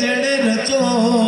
જેણે રચો